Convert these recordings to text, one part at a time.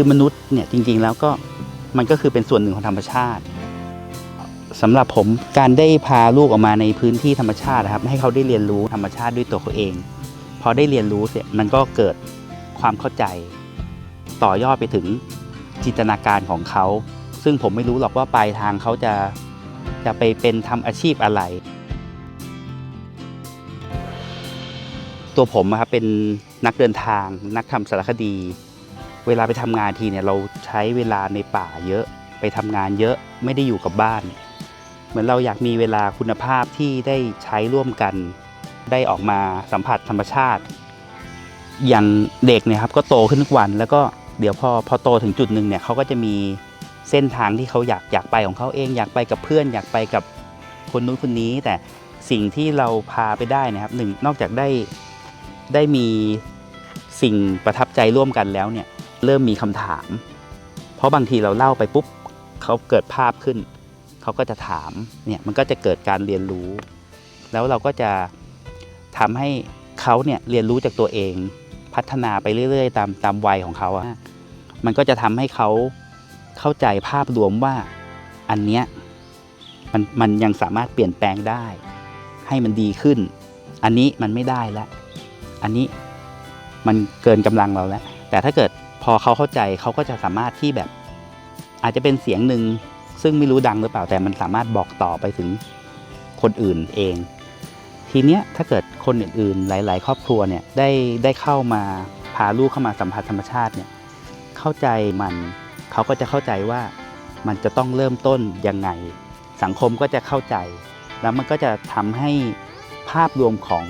คือมนุษย์เนี่ยจริงๆแล้วก็มันก็คือเป็นส่วนหนึ่งของธรรมชาติสำหรับผมการได้พาลูกออกมาในพื้นที่ธรรมชาตินะครับ ให้เขาได้เรียนรู้ธรรมชาติด้วยตัวเขาเอง พอได้เรียนรู้เสร็จมันก็เกิดความเข้าใจ ต่อยอดไปถึงจินตนาการของเขา ซึ่งผมไม่รู้หรอกว่าปลายทางเขาจะจะไปเป็นทำอาชีพอะไร ตัวผมอะครับเป็นนักเดินทาง นักทำสารคดี เวลาไปทำงานทีเนี่ยเราใช้เวลาในป่าเยอะไปทำงานเยอะไม่ได้อยู่กับบ้าน เหมือนเราอยากมีเวลาคุณภาพที่ได้ใช้ร่วมกัน ได้ออกมาสัมผัสธรรมชาติ อย่างเด็กเนี่ยครับก็โตขึ้นทุกวัน แล้วก็เดี๋ยวพอพอโตถึงจุดหนึ่งเนี่ยเขาก็จะมีเส้นทางที่เขาอยากอยากไปของเขาเอง อยากไปกับเพื่อน อยากไปกับคนนู้นคนนี้ แต่สิ่งที่เราพาไปได้นะครับหนึ่งนอกจากได้ได้มีสิ่งประทับใจร่วมกันแล้วเนี่ย เริ่มมีคำถาม เพราะบางทีเราเล่าไปปุ๊บเขาเกิดภาพขึ้น เขาก็จะถามเนี่ยมันก็จะเกิดการเรียนรู้ แล้วเราก็จะทำให้เขาเนี่ยเรียนรู้จากตัวเอง พัฒนาไปเรื่อย ๆ ตามตามวัยของเขาอะมันก็จะทำให้เขาเข้าใจภาพรวมว่าอันเนี้ยมันมันยังสามารถเปลี่ยนแปลงได้ ให้มันดีขึ้น อันนี้มันไม่ได้แล้ว อันนี้มันเกินกำลังเราแล้ว แต่ถ้าเกิด พอเขาเข้าใจเขาก็จะสามารถที่แบบ อาจจะเป็นเสียงหนึ่งซึ่งไม่รู้ดังหรือเปล่าแต่มันสามารถบอกต่อไปถึงคนอื่นเอง ทีเนี้ยถ้าเกิดคนอื่นๆ หลาย ๆ ครอบครัวเนี่ยได้ได้เข้ามาพาลูกเข้ามาสัมผัสธรรมชาติเนี่ยเข้าใจมันเขาก็จะเข้าใจว่ามันจะต้องเริ่มต้นยังไง สังคมก็จะเข้าใจ แล้วมันก็จะทำให้ภาพรวมของ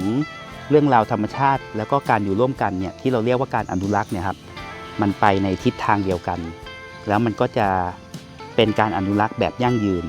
เรื่องราวธรรมชาติ แล้วก็การอยู่ร่วมกันเนี่ยที่เราเรียกว่าการอนุรักษ์เนี่ยครับ มันไปในทิศทางเดียวกัน แล้วมันก็จะเป็นการอนุรักษ์แบบยั่งยืน